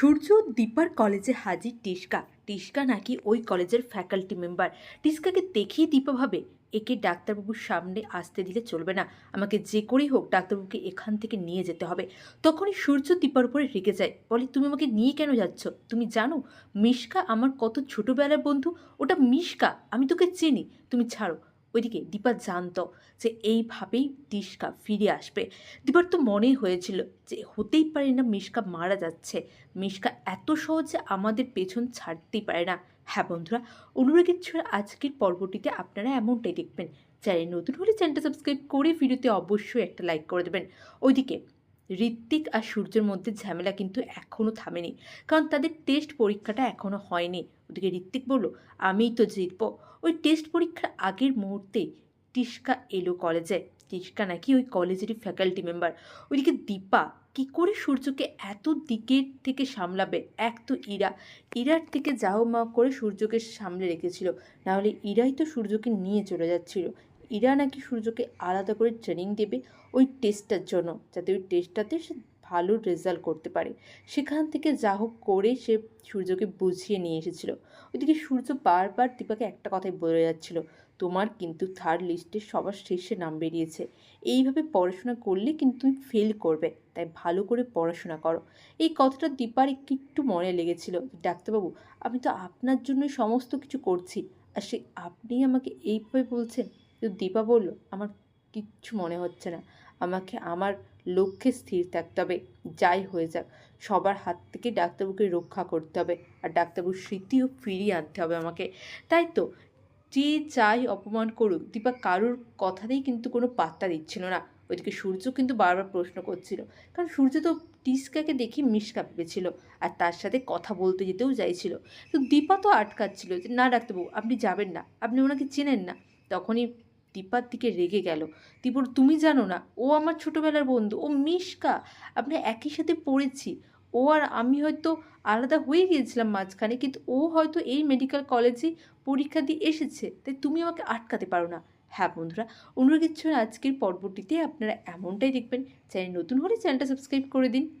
সূর্য দীপার কলেজে হাজির টিস্কা টিস্কা নাকি ওই কলেজের ফ্যাকাল্টি মেম্বার। টিস্কাকে দেখেই দীপা ভাবে, একে ডাক্তারবাবুর সামনে আসতে দিলে চলবে না। আমাকে যে করেই হোক ডাক্তারবাবুকে এখান থেকে নিয়ে যেতে হবে। তখনই সূর্য দীপার উপরে রেগে যায়। বলে, তুমি আমাকে নিয়ে কেন যাচ্ছ? তুমি জানো, মিশকা আমার কত ছোটোবেলার বন্ধু। ওটা মিশকা। আমি তোকে চিনি। তুমি ছাড়ো। ওইদিকে দীপা জানত যে এইভাবেই তিস্কা ফিরে আসবে। দীপার তো মনেই হয়েছিল যে হতেই পারে না মিশকা মারা যাচ্ছে। মিশকা এত সহজে আমাদের পেছন ছাড়তেই পারে না। হ্যাঁ বন্ধুরা অনুরাগের ছোঁয়া আজকের পর্বটিতে আপনারা এমনটাই দেখবেন। চ্যানেল নতুন হলে চ্যানেলটা সাবস্ক্রাইব করে ভিডিওতে অবশ্যই একটা লাইক করে দেবেন। ওইদিকে ঋত্বিক আর সূর্যের মধ্যে ঝামেলা কিন্তু এখনও থামেনি। কারণ তাদের টেস্ট পরীক্ষাটা এখনও হয়নি। ওদিকে ঋত্বিক বলল, আমিই তো জিতবো। ওই টেস্ট পরীক্ষার আগের মুহূর্তে টিস্কা এলো কলেজে টিস্কা নাকি ওই কলেজেরই ফ্যাকাল্টি মেম্বার ওইদিকে দীপা, কি করে সূর্যকে এত দিকের থেকে সামলাবে? এক তো ইরা। ইরার থেকে যাও মা করে সূর্যকে সামলে রেখেছিল। নাহলে ইরাই তো সূর্যকে নিয়ে চলে যাচ্ছিল। ইরা নাকি সূর্যকে আলাদা করে ট্রেনিং দেবে ওই টেস্টটার জন্য, যাতে ওই টেস্টটাতে সে ভালো রেজাল্ট করতে পারে। সেখান থেকে যা হোক করে সে সূর্যকে বুঝিয়ে নিয়ে এসেছিল। ওইদিকে সূর্য বারবার দীপাকে একটা কথাই বলে যাচ্ছিল, তোমার কিন্তু থার্ড লিস্টে সবার শীর্ষে নাম বেরিয়েছে। এইভাবে পড়াশোনা করলে কিন্তু তুমি ফেল করবে, তাই ভালো করে পড়াশোনা করো। এই কথাটা দীপার একটু একটু মনে লেগেছিল, ডাক্তারবাবু, আমি তো আপনার জন্যই সমস্ত কিছু করছি, আর সে আপনি আমাকে এইভাবে বলছেন? কিন্তু দীপা বলল, আমার কিচ্ছু মনে হচ্ছে না। আমাকে, আমার লক্ষ্যে স্থির থাকতে হবে। যাই হয়ে যাক, সবার হাত থেকে ডাক্তারবাবুকে রক্ষা করতে হবে আর ডাক্তারবাবুর স্মৃতিও ফিরিয়ে আনতে হবে আমাকে। তাই তো, যে চাই অপমান করুক, দীপা কারোর কথাতেই কিন্তু কোনো পাত্তা দিচ্ছিল না। ওইদিকে সূর্য কিন্তু বারবার প্রশ্ন করছিল, কারণ সূর্য তো টিস্কাকে দেখি মিসকা ভেবেছিল আর তার সাথে কথা বলতে যেতেও চাইছিল। তো দীপা তো আটকাচ্ছিল যে, না ডাক্তারবাবু, আপনি যাবেন না। আপনি ওনাকে চেনেন না। তখনই দীপার দিকে রেগে গেল। দীপুর তুমি জানো না, ও আমার ছোটোবেলার বন্ধু, ও মিশকা, আমরা একই সাথে পড়েছি। ও আর আমি হয়তো আলাদা হয়ে গিয়েছিলাম মাঝখানে, কিন্তু ও হয়তো এই মেডিকেল কলেজে পরীক্ষা দিয়ে এসেছে, তাই তুমি আমাকে আটকাতে পারো না। হ্যাঁ বন্ধুরা অনুরাগের ছোঁয়া আজকের পর্বটিতে আপনারা এমনটাই দেখবেন। চ্যানেল নতুন হলে চ্যানেলটা সাবস্ক্রাইব করে দিন।